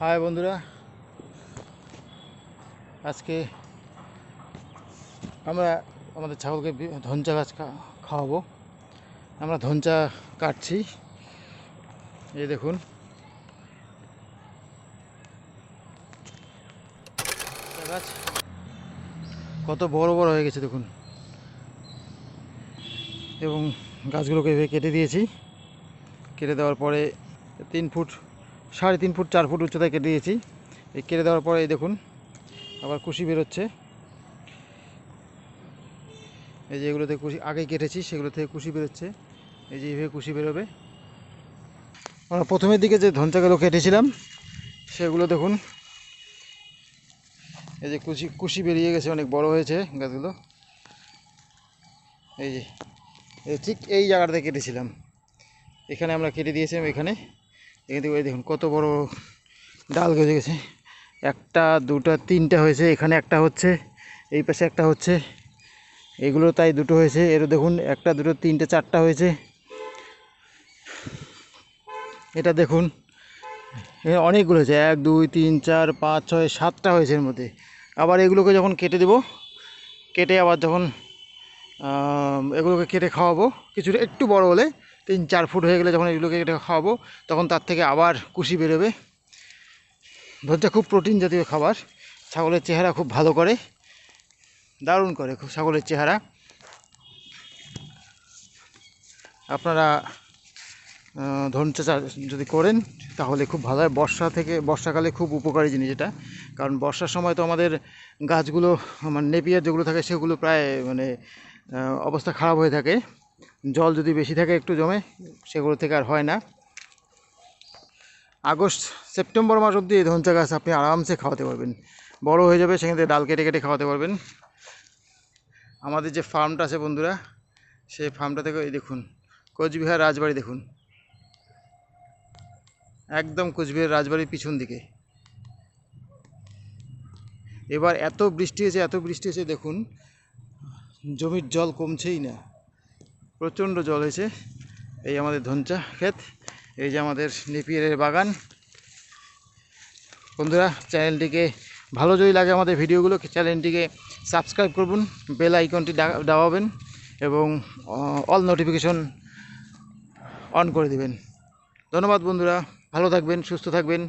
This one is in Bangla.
হাই বন্ধুরা। আজকে আমরা আমাদের ছাগলকে ধনচা গাছ খাওয়াবো। আমরা ধনচা কাটছি। এই দেখুন। গাছ কত বড় বড় হয়ে গেছে, দেখুন। এবং গাছগুলোকে কেটে দিয়েছি। কেটে দেওয়ার পরে তিন ফুট সাড়ে তিন ফুট, চার ফুট উচ্চতায় কেটে দিয়েছি। এই কেটে দেওয়ার পরে এই দেখুন, আবার কুশি বেরোচ্ছে। এই যে এগুলোতে কুশি, আগেই কেটেছি, সেগুলো থেকে কুশি বেরোচ্ছে। এই যে এইভাবে কুশি বেরোবে। আমরা প্রথমের দিকে যে ধনচাগুলো কেটেছিলাম, সেগুলো দেখুন। এই যে কুশি কুশি বেরিয়ে গেছে, অনেক বড় হয়েছে গাছগুলো। এই যে ঠিক এই জায়গাটাতে কেটেছিলাম। এখানে আমরা কেটে দিয়েছিলাম, এখানে। এখান থেকে দেখুন, কত বড় ডাল গজে গেছে। একটা, দুটো, তিনটা হয়েছে, এখানে একটা হচ্ছে, এই পাশে একটা হচ্ছে, এগুলো তাই দুটো হয়েছে, এরও দেখুন, একটা, দুটো, তিনটে, চারটা হয়েছে। এটা দেখুন অনেকগুলো হয়েছে, এক, দুই, তিন, চার, পাঁচ, ছয়, সাতটা হয়েছে এর মধ্যে। আবার এগুলোকে যখন কেটে দেবো, কেটে আবার যখন এগুলোকে কেটে খাওয়াবো, কিছুটা একটু বড় হলে তিন চার ফুট হয়ে গেলে যখন এগুলোকে কেটে খাওয়াবো, তখন তার থেকে আবার কুশি বেরোবে। ধরতে খুব প্রোটিন জাতীয় খাবার। ছাগলের চেহারা খুব ভালো করে। দারুণ করে খুব ছাগলের চেহারা। আপনারা ধনচা যদি করেন, তাহলে খুব ভালো হয়। বর্ষা থেকে, বর্ষাকালে খুব উপকারী জিনিস এটা। কারণ বর্ষার সময় তো আমাদের গাছগুলো মানে নেপিয়ার যেগুলো থাকে, সেগুলো প্রায় মানে অবস্থা খারাপ হয়ে থাকে। জল যদি বেশি থাকে একটু জমে, সেগুলো থেকে আর হয় না। আগস্ট, সেপ্টেম্বর মাস অবধি এই ধনচা গাছ আপনি আরামসে খাওয়াতে পারবেন। বড় হয়ে যাবে, সেখান থেকে ডাল কেটে কেটে খাওয়াতে পারবেন। আমাদের যে ফার্মটা আছে বন্ধুরা, সেই ফার্মটা থেকে এই দেখুন, কোচবিহার রাজবাড়ি দেখুন। একদম কোচবিহার রাজবাড়ির পিছন দিকে। এবার এত বৃষ্টি হয়েছে, এত বৃষ্টি হয়েছে, দেখুন, জমির জল কমছেই না। প্রচণ্ড জল হয়েছে। এই আমাদের ধনচা ক্ষেত, এই যে আমাদের নেপিয়ারের বাগান। বন্ধুরা, চ্যানেলটিকে ভালো যদি লাগে আমাদের ভিডিওগুলো চ্যানেলটিকে সাবস্ক্রাইব করুন বেল আইকনটি দাবাবেন এবং অল নোটিফিকেশন অন করে দিবেন। ধন্যবাদ বন্ধুরা, ভালো থাকবেন, সুস্থ থাকবেন।